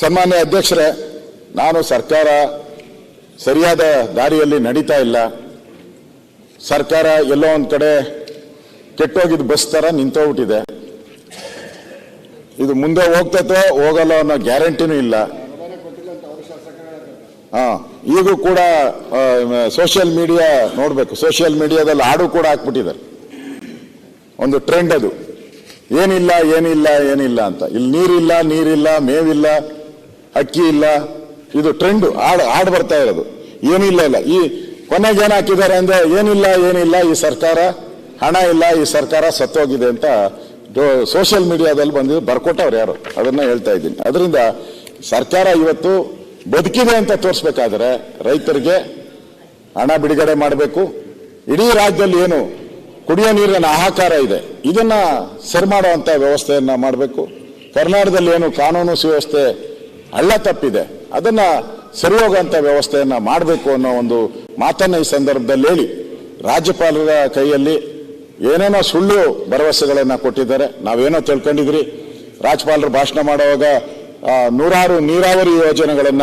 ಸನ್ಮಾನ್ಯ ಅಧ್ಯಕ್ಷರೇ, ನಾನು ಸರ್ಕಾರ ಸರಿಯಾದ ದಾರಿಯಲ್ಲಿ ನಡೀತಾ ಇಲ್ಲ. ಸರ್ಕಾರ ಎಲ್ಲೋ ಒಂದು ಕಡೆ ಕೆಟ್ಟೋಗಿದ್ದು ಬಸ್ ಥರ ನಿಂತೋಗ್ಬಿಟ್ಟಿದೆ. ಇದು ಮುಂದೆ ಹೋಗ್ತೈತೋ ಹೋಗಲ್ಲ ಅನ್ನೋ ಗ್ಯಾರಂಟಿನೂ ಇಲ್ಲ. ಹಾಂ, ಈಗೂ ಕೂಡ ಸೋಷಿಯಲ್ ಮೀಡಿಯಾ ನೋಡಬೇಕು. ಸೋಷಿಯಲ್ ಮೀಡಿಯಾದಲ್ಲಿ ಹಾಡು ಕೂಡ ಹಾಕ್ಬಿಟ್ಟಿದ್ದಾರೆ. ಒಂದು ಟ್ರೆಂಡ್ ಅದು. ಏನಿಲ್ಲ ಏನಿಲ್ಲ ಏನಿಲ್ಲ ಅಂತ. ಇಲ್ಲಿ ನೀರಿಲ್ಲ ನೀರಿಲ್ಲ, ಮೇವಿಲ್ಲ. ಅಕ್ಕಿ ಇಲ್ಲ, ಇದು ಟ್ರೆಂಡ್ ಹಾಡು ಹಾಡು ಬರ್ತಾ ಇರೋದು. ಏನಿಲ್ಲ ಇಲ್ಲ. ಈ ಕೊನೆಗೆ ಏನು ಹಾಕಿದ್ದಾರೆ ಅಂದ್ರೆ ಏನಿಲ್ಲ ಏನಿಲ್ಲ, ಈ ಸರ್ಕಾರ ಹಣ ಇಲ್ಲ, ಈ ಸರ್ಕಾರ ಸತ್ತೋಗಿದೆ ಅಂತ ಸೋಷಿಯಲ್ ಮೀಡಿಯಾದಲ್ಲಿ ಬಂದಿದ್ದು ಬರ್ಕೊಟ್ಟವ್ರು ಯಾರು? ಅದನ್ನ ಹೇಳ್ತಾ ಇದ್ದೀನಿ. ಅದರಿಂದ ಸರ್ಕಾರ ಇವತ್ತು ಬದುಕಿದೆ ಅಂತ ತೋರಿಸ್ಬೇಕಾದ್ರೆ ರೈತರಿಗೆ ಹಣ ಬಿಡುಗಡೆ ಮಾಡಬೇಕು. ಇಡೀ ರಾಜ್ಯದಲ್ಲಿ ಏನು ಕುಡಿಯೋ ನೀರಿನ ಆಹಾಕಾರ ಇದೆ. ಇದನ್ನ ಸರಿ ಮಾಡುವಂಥ ವ್ಯವಸ್ಥೆಯನ್ನು ಮಾಡಬೇಕು. ಕರ್ನಾಟಕದಲ್ಲಿ ಏನು ಕಾನೂನು ಸುವ್ಯವಸ್ಥೆ ಹಳ್ಳ ತಪ್ಪಿದೆ. ಅದನ್ನ ಸರಿ ಹೋಗುವಂತ ವ್ಯವಸ್ಥೆಯನ್ನ ಮಾಡಬೇಕು ಅನ್ನೋ ಒಂದು ಮಾತನ್ನ ಈ ಸಂದರ್ಭದಲ್ಲಿ ಹೇಳಿ. ರಾಜ್ಯಪಾಲರ ಕೈಯಲ್ಲಿ ಏನೇನೋ ಸುಳ್ಳು ಭರವಸೆಗಳನ್ನ ಕೊಟ್ಟಿದ್ದಾರೆ. ನಾವೇನೋ ತಿಳ್ಕೊಂಡಿದ್ರಿ? ರಾಜ್ಯಪಾಲರು ಭಾಷಣ ಮಾಡುವಾಗ ನೂರಾರು ನೀರಾವರಿ ಯೋಜನೆಗಳನ್ನ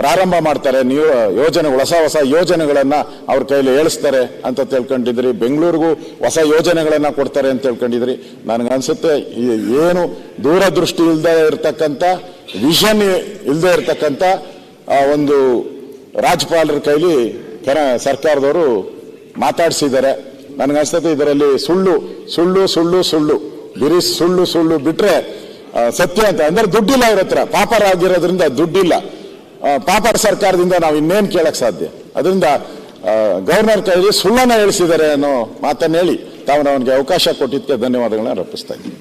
ಪ್ರಾರಂಭ ಮಾಡ್ತಾರೆ. ನೀವು ಯೋಜನೆ, ಹೊಸ ಹೊಸ ಯೋಜನೆಗಳನ್ನ ಅವ್ರ ಕೈಯಲ್ಲಿ ಹೇಳಿಸ್ತಾರೆ ಅಂತ ತಿಳ್ಕೊಂಡಿದ್ರಿ. ಬೆಂಗಳೂರಿಗೂ ಹೊಸ ಯೋಜನೆಗಳನ್ನ ಕೊಡ್ತಾರೆ ಅಂತ ತಿಳ್ಕೊಂಡಿದ್ರಿ. ನನಗನ್ಸುತ್ತೆ ಏನು ದೂರದೃಷ್ಟಿ ಇಲ್ಲದೆ ಇರತಕ್ಕಂಥ ವಿಷನ್ ಇಲ್ಲದೆ ಇರತಕ್ಕಂಥ ಒಂದು ರಾಜ್ಯಪಾಲರ ಕೈಲಿ ಕೆನ ಸರ್ಕಾರದವರು ಮಾತಾಡಿಸಿದ್ದಾರೆ. ನನಗನ್ಸ್ತೈತೆ ಇದರಲ್ಲಿ ಸುಳ್ಳು ಸುಳ್ಳು ಸುಳ್ಳು ಸುಳ್ಳು. ಬಿರಿ ಸುಳ್ಳು ಸುಳ್ಳು ಬಿಟ್ಟರೆ ಸತ್ಯ ಅಂತ. ಅಂದ್ರೆ ದುಡ್ಡಿಲ್ಲ ಇವ್ರ ಹತ್ರ. ಪಾಪರಾಗಿರೋದ್ರಿಂದ ದುಡ್ಡಿಲ್ಲ. ಪಾಪರ್ ಪಾಪರ ಸರ್ಕಾರದಿಂದ ನಾವು ಇನ್ನೇನು ಕೇಳಕ್ ಸಾಧ್ಯ? ಅದರಿಂದ ಗವರ್ನರ್ ಕೈಲಿ ಸುಳ್ಳನ್ನು ಹೇಳಿಸಿದ್ದಾರೆ ಅನ್ನೋ ಮಾತನ್ನು ಹೇಳಿ ತಾವು ಅವನಿಗೆ ಅವಕಾಶ ಕೊಟ್ಟಿದ್ದಕ್ಕೆ ಧನ್ಯವಾದಗಳನ್ನ ಅರ್ಪಿಸ್ತಾ ಇದ್ದೀನಿ.